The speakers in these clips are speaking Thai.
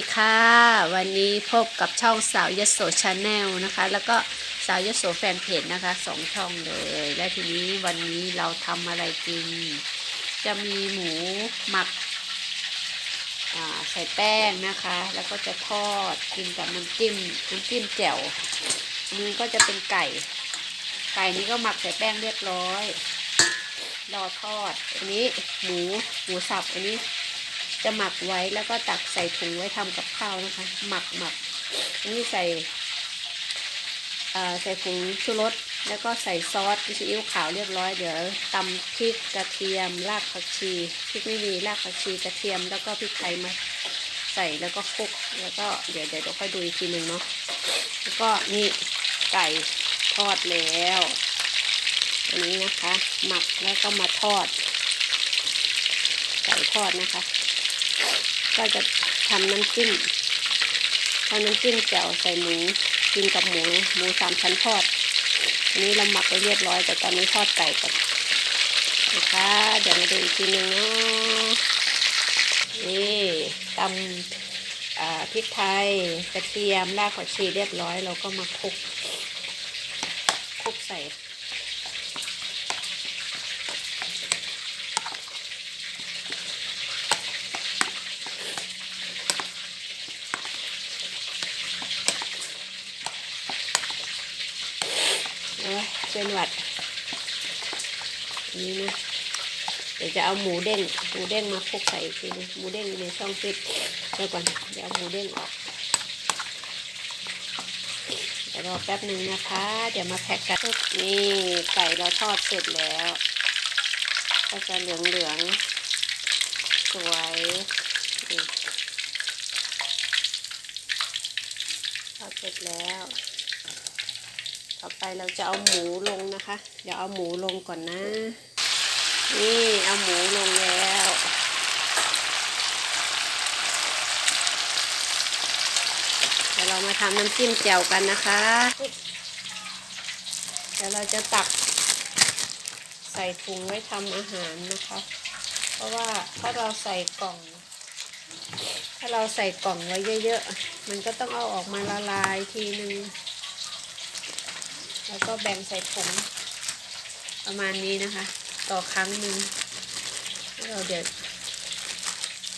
ดีค่ะ วันนี้พบกับช่องสาวยโสชาแนลนะคะ แล้วก็สาวยโสแฟนเพจนะคะสองช่องเลย และทีนี้วันนี้เราทำอะไรกิน จะมีหมูหมักใส่แป้งนะคะ แล้วก็จะทอดกินกับน้ำจิ้มน้ำจิ้มแจ่วอันนี้ก็จะเป็นไก่ ไก่นี้ก็หมักใส่แป้งเรียบร้อย รอทอด อันนี้หมูหมูสับอันนี้ จะหมักไว้แล้วก็ตักใส่ถุงไว้ทำกับข้าวนะคะ หมักหมักนนี้ใส่ใส่ผงชูรสแล้วก็ใส่ซอสซีอิ๊วขาวเรียบร้อยเดี๋ยวตำพริกกระเทียมรากผักชีพริกไม่มีรากผักชีกระเทียมแล้วก็พริกไทยมาใส่แล้วก็คลุกแล้วก็เดี๋ยวเดี๋ยวเดี๋ยวค่อยดูอีกทีหนึ่งเนาะแล้วก็นี่ไก่ทอดแล้วอันนี้นะคะ หมักแล้วก็มาทอด ไก่ทอดนะคะ ก็จะทำน้ำจิ้มทำน้ำจิ้มแจ่วใส่หมูกินกับหมูหมูสามชั้นทอด อันนี้เราหมักไว้เรียบร้อย แต่ตอนนี้ทอดไก่ก่อนนะคะเดี๋ยวมาดูอีกทีหนึงเนาะนี่ตำอ่าพริกไทยกระเทียมรากผักชีเรียบร้อย เราก็มาคลุกคลุกใส่ เอ้ยเป็นหวัดนนี้นะเดี๋ยวจะเอาหมูเด้งหมูเด้งมาคลุกใส่อีกทีนึงหมูเด้งอยู่ในช่องฟิตเดี๋ยวก่อนเดี๋ยวเอาหมูเด้งออกเดี๋ยวรอแป๊บหนึ่งนะคะ เดี๋ยวมาแพ็กกันนี่ไก่เราทอดเสร็จแล้วก็จะเหลืองเหลืองๆสวยทอดเสร็จแล้ว ต่อไปเราจะเอาหมูลงนะคะ เดี๋ยวเอาหมูลงก่อนนะ นี่เอาหมูลงแล้วเดี๋ยวเรามาทำน้ำจิ้มแจ่วกันนะคะ เดี๋ยวเราจะตักใส่ถุงไว้ทำอาหารนะคะ เพราะว่าถ้าเราใส่กล่อง ถ้าเราใส่กล่องไว้เยอะ ๆ มันก็ต้องเอาออกมาละลายทีนึง แล้วก็แบ่งใส่ถุงประมาณนี้นะคะ ต่อครั้งหนึ่งแล้วเราเดี๋ยว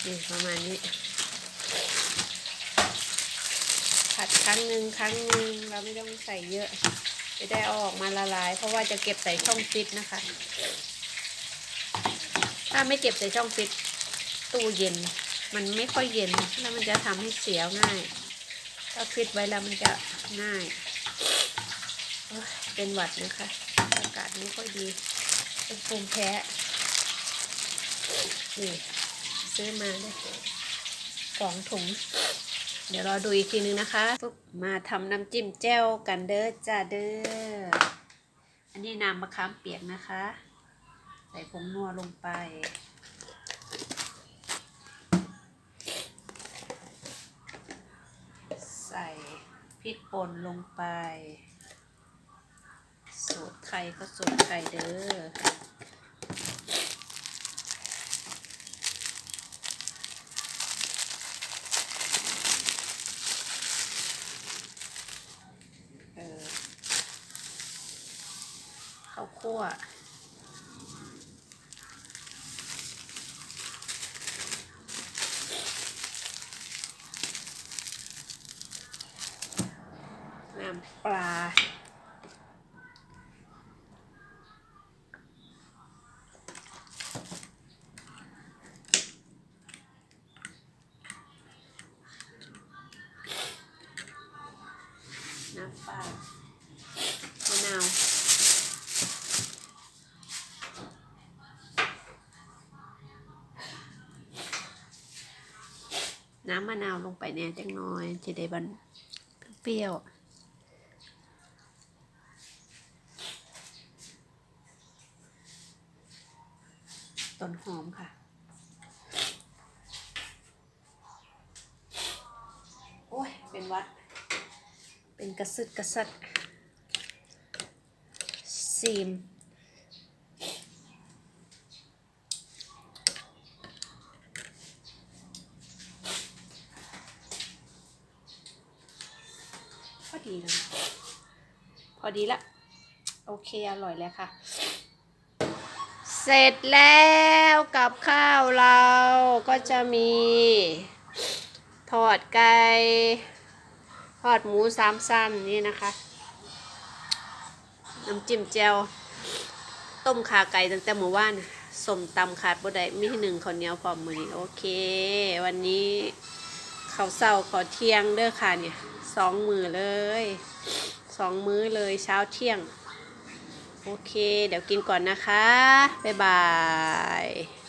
นี่ประมาณนี้ ผัดครั้งหนึ่งครั้งหนึ่งเราไม่ต้องใส่เยอะ จะได้เอาออกมาละลาย เพราะว่าจะเก็บใส่ช่องฟิตนะคะ ถ้าไม่เก็บใส่ช่องฟิตตู้เย็น มันไม่ค่อยเย็นแล้วมันจะทำให้เสียง่าย ถ้าฟิตไว้แล้วมันจะง่าย เป็นหวัดนะคะอากาศไม่ค่อยดี เป็นภูมิแพ้นี่ซื้อมาเลยสองถุง เดี๋ยวรอดูอีกทีนึงนะคะปุ๊บมาทำน้ำจิ้มแจ่วกันเด้อจ้าเด้ออันนี้น้ำมะขามเปียกนะคะ ใส่ผงนัวลงไปใส่พริกป่นลงไป ไทยก็สูตรไทยเด้อเออข้าวคั่วน้ำปลา น้ำปลา มะนาวน้ำมะนาวลงไปเนี่ยจังน้อยจะได้บันเปรี้ยวต้นหอมค่ะ โอ้ย เป็นวัด เป็นกระซึดกระซัดซีมพอดีนะพอดีละ โอเค อร่อยแล้วค่ะ เสร็จแล้วกับข้าวเราก็จะมี ทอดไก่ ทอดหมูสามสั้นนี่นะคะ น้ำจิ้มแจ่วต้มขาไก่ตั้งแต่เมื่อวานสมตำขาดบ่ได้มีหนึ่งข้าวเหนียวพร้อมมือนี้โอเค วันนี้ข้าวเศร้าขอเที่ยงเด้อค่ะเนี่ยสองมือเลยสองมื้อเลยเช้าเที่ยง โอเค เดี๋ยวกินก่อนนะคะ บ๊ายบาย